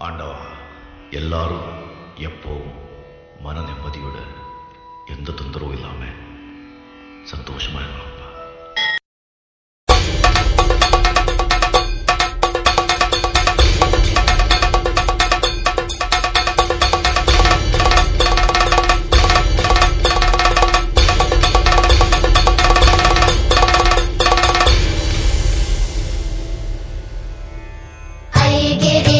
ஆண்டவா எல்லாரும் எப்போவும் மன நிம்மதியோட எந்த தொந்தரவும் இல்லாமல் சந்தோஷமாக இருக்கணும்ப்பா Get it.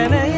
மறந்தேன்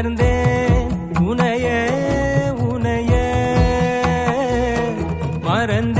உணர்ந்தேன் உனையே உனையே மறந்தேன்.